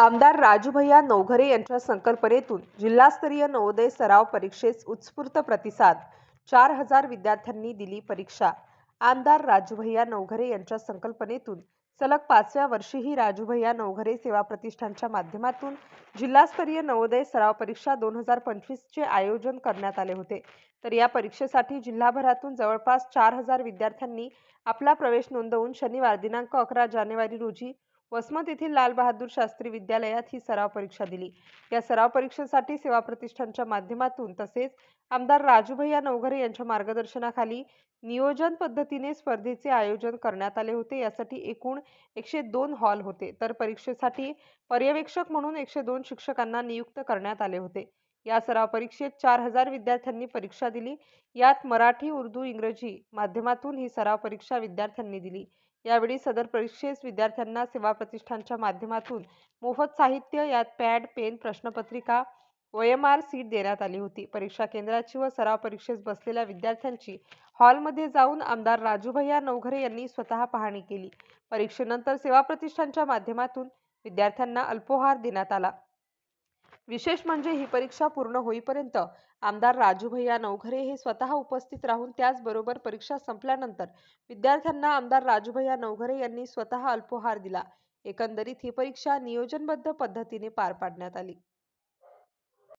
आमदार राजूभैया नवघरे यांच्या संकल्पनेतून जिल्हास्तरीय नवोदय सराव परीक्षेस उत्स्फूर्त प्रतिसाद. चार हजार विद्यार्थ्यांनी दिली परीक्षा. आमदार राजूभैया नवघरे यांच्या संकल्पनेतून सलग पाचव्या वर्षीही राजूभैया नवघरे सेवा प्रतिष्ठानच्या माध्यमातून जिल्हास्तरीय नवोदय सराव परीक्षा दोन हजार पंचवीसचे आयोजन करण्यात आले होते. तर या परीक्षेसाठी जिल्हाभरातून जवळपास चार हजार विद्यार्थ्यांनी आपला प्रवेश नोंदवून शनिवार दिनांक अकरा जानेवारी रोजी वसमत येथील लालबहादूर शास्त्री विद्यालयात ही सराव परीक्षा दिली. या सराव परीक्षेसाठी सेवा प्रतिष्ठानच्या माध्यमातून तसेच आमदार राजूभैया नवघरे यांच्या मार्गदर्शनाखाली नियोजन पद्धतीने स्पर्धेचे आयोजन करण्यात आले होते. यासाठी एकूण एकशे दोन हॉल होते. तर परीक्षेसाठी पर्यवेक्षक म्हणून एकशे दोन शिक्षकांना नियुक्त करण्यात आले होते. या सराव परीक्षेत चार हजार विद्यार्थ्यांनी परीक्षा दिली. यात मराठी उर्दू इंग्रजी माध्यमातून ही सराव परीक्षा विद्यार्थ्यांनी दिली. यावेळी सदर परीक्षेस विद्यार्थ्यांना सेवा प्रतिष्ठानच्या माध्यमातून मोफत साहित्य यात पॅड पेन प्रश्नपत्रिका ओएमआर सीट देण्यात आली होती. परीक्षा केंद्राची व सराव परीक्षेस बसलेल्या विद्यार्थ्यांची हॉलमध्ये जाऊन आमदार राजूभैया नवघरे यांनी स्वतः पाहणी केली. परीक्षेनंतर सेवा प्रतिष्ठानच्या माध्यमातून विद्यार्थ्यांना अल्पोहार देण्यात आला. विशेष म्हणजे ही परीक्षा पूर्ण होईपर्यंत आमदार राजूभैया नवघरे हे स्वतः उपस्थित राहून त्याचबरोबर परीक्षा संपल्यानंतर विद्यार्थ्यांना आमदार राजूभैया नवघरे यांनी स्वतः अल्पोहार दिला. एकंदरीत ही परीक्षा नियोजनबद्ध पद्धतीने पार पाडण्यात आली.